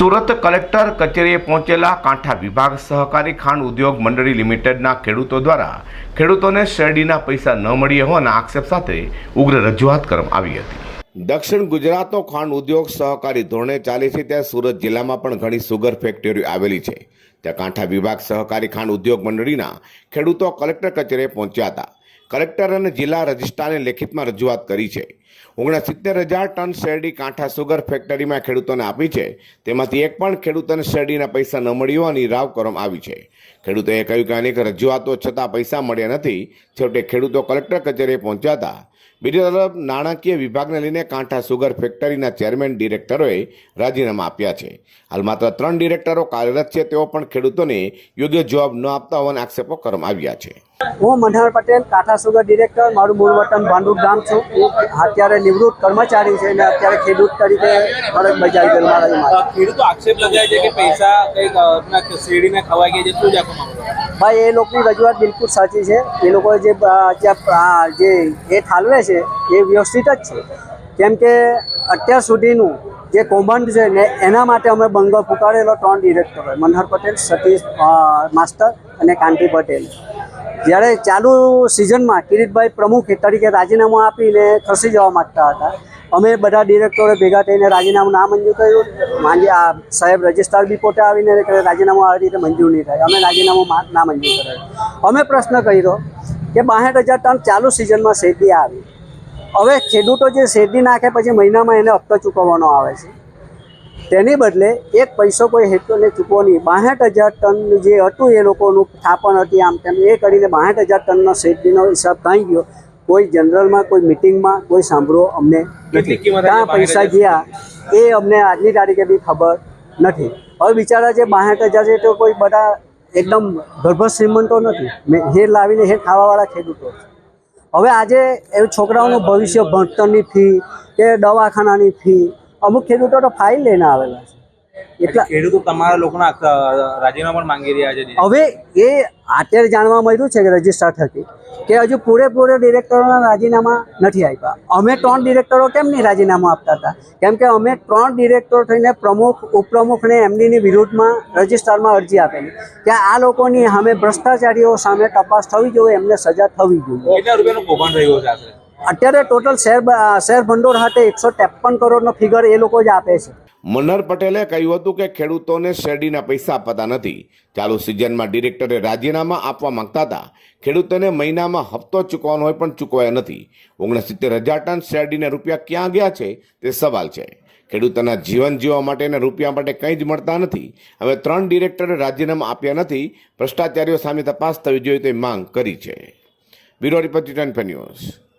Surat collector કચેરીએ પહોંચેલા કાંઠા વિભાગ સહકારી ખાંડ ઉદ્યોગ મંડળી લિમિટેડના ખેડૂતો દ્વારા ખેડૂતોને શેરડીના પૈસા ન મળ્યા હોવાના આક્ષેપ સાથે ઉગ્ર રજૂઆત કરવામાં આવી હતી. દક્ષિણ ગુજરાતનો ખાંડ ઉદ્યોગ સહકારી ધોરણે ચાલે છે, ત્યાં સુરત જિલ્લામાં પણ ઘણી સુગર ફેક્ટરીઓ આવેલી છે. ત્યાં કાંઠા વિભાગ સહકારી ખાંડ ઉદ્યોગ મંડળીના ખેડૂતો કલેક્ટર કચેરીએ પહોંચ્યા હતા. કલેક્ટર અને જિલ્લા રજિસ્ટ્રારને લેખિતમાં રજૂઆત કરી છે. ઓગણસિત્તેર હજાર ટન શેરડી કાંઠા સુગર ફેક્ટરીમાં ખેડૂતોને આપી છે. તેમાંથી એક પણ ખેડૂતોને શેરડીના પૈસા ન મળ્યો અને રાવ કરવામાં આવી છે. ખેડૂતોએ કહ્યું કે અનેક રજૂઆતો છતાં પૈસા મળ્યા નથી. છેવટે ખેડૂતો કલેક્ટર કચેરીએ પહોંચ્યા હતા. બીજી તરફ નાણાકીય વિભાગને લઈને કાંઠા સુગર ફેક્ટરીના ચેરમેન ડિરેક્ટરોએ રાજીનામા આપ્યા છે. હાલ માત્ર ત્રણ ડિરેક્ટરો કાર્યરત છે તેઓ પણ ખેડૂતોને યોગ્ય જવાબ ન આપતા હોવાના આક્ષેપો કરવામાં આવ્યા છે. હું મનહર પટેલ કાંઠા સુગર ડિરેક્ટર મારું મૂળ વતન ભાંડુપ ગામ છું. હું અત્યારે નિવૃત્ત કર્મચારી છે અને અત્યારે ખેડૂત તરીકે ફરજ બજાવી ગયેલ મારા ખેડૂતો આક્ષેપ લગાવે છે કે પૈસા કંઈક શેરડીને ખવાઈ ગઈ છે. શું જ? ભાઈ, એ લોકોની રજૂઆત બિલકુલ સાચી છે. એ લોકો જે જે એ ઠાલવે છે, એ વ્યવસ્થિત જ છે. કેમ કે અત્યાર સુધીનું જે કૌભાંડ છે ને, એના માટે અમે બંગલો ફૂકાડેલો ત્રણ ડિરેક્ટરો મનહર પટેલ, સતીશ માસ્ટર અને કાંતિ પટેલ. જ્યારે ચાલુ સિઝનમાં કિરીટભાઈ પ્રમુખ તરીકે રાજીનામું આપીને ખસી જવા માગતા હતા અમે બધા ડિરેક્ટરો ભેગા થઈને રાજીનામું ના મંજૂર કર્યું. માંજી આ સાહેબ રજિસ્ટ્રાર બી પોતે આવીને રાજીનામું આવી રીતે મંજૂર નહીં થાય. અમે રાજીનામું ના મંજૂર કરાયું અમે પ્રશ્ન કર્યો કે બાસઠ હજાર ટન ચાલુ સિઝનમાં શેરડી આવી. હવે ખેડૂતો જે શેરડી નાખે પછી મહિનામાં એને હપ્તો ચૂકવવાનો આવે છે. તેની બદલે એક પૈસો કોઈ હેતુને ચૂકવો નહીં. બાસઠ હજાર ટન જે હતું એ લોકોનું થાપણ હતી આમ તેમ. એ કરીને બાસઠ હજાર ટનનો શેરડીનો હિસાબ થઈ ગયો. કોઈ જનરલમાં કોઈ મિટિંગમાં કોઈ સાંભળો અમને નથી. ક્યાં પૈસા 62,000? ગયા એ અમને આજની તારીખે બી ખબર નથી. હવે બિચારા જે બાસઠ હજાર છે તો કોઈ બધા એકદમ ગર્ભ શ્રીમંતો નથી. મેં હેર લાવીને હેર ખાવાવાળા ખેડૂતો હવે આજે એ છોકરાઓનું ભવિષ્ય ભણતરની ફી કે દવાખાનાની ફી અમુક ખેડૂતો તો ફાઇલ લઈને આવેલા છે. એટલા ખેડૂતો તમારા લોકોના રાજીનામા પણ માંગી રહ્યા છે હવે એ અત્યારે જાણવા મળ્યું છે કે રજિસ્ટર થકી કે હજુ પૂરેપૂરે ડિરેક્ટરોના રાજીનામા નથી આપ્યા. અમે ત્રણ ડિરેક્ટરો કેમ નહીં રાજીનામું આપતા હતા? કેમ કે અમે ત્રણ ડિરેક્ટરો થઈને પ્રમુખ ઉપપ્રમુખને એમની વિરુદ્ધમાં રજિસ્ટરમાં અરજી આપેલી. કે આ લોકોની સામે ભ્રષ્ટાચારીઓ સામે તપાસ થવી જોઈએ એમને સજા થવી જોઈએ. કેટલા રૂપિયાનું કૌભાંડ રહ્યું છે અત્યારે ટોટલ શેર શેર ભંડોળ હાથે એકસો ત્રેપન કરોડનો ફિગર એ લોકો જ આપે છે. મન્નર પટેલે કહ્યું હતું કે ખેડૂતોને શેરડીના પૈસા અપાતા નથી. ચાલુ સિઝનમાં ડિરેક્ટરે રાજીનામા આપવા માંગતા હતા. ખેડૂતોને મહિનામાં હપ્તો ચૂકવવાનો હોય પણ ચૂકવાયો નથી. ઓગણસિત્તેર હજાર ટન શેરડીને રૂપિયા ક્યાં ગયા છે તે સવાલ છે. ખેડૂતોના જીવન જીવવા માટેને રૂપિયા માટે કંઈ જ મળતા નથી. હવે ત્રણ ડિરેક્ટરે રાજીનામા આપ્યા નથી. ભ્રષ્ટાચારીઓ સામે તપાસ થવી જોઈએ તે માંગ કરી છે. Bureau report return news.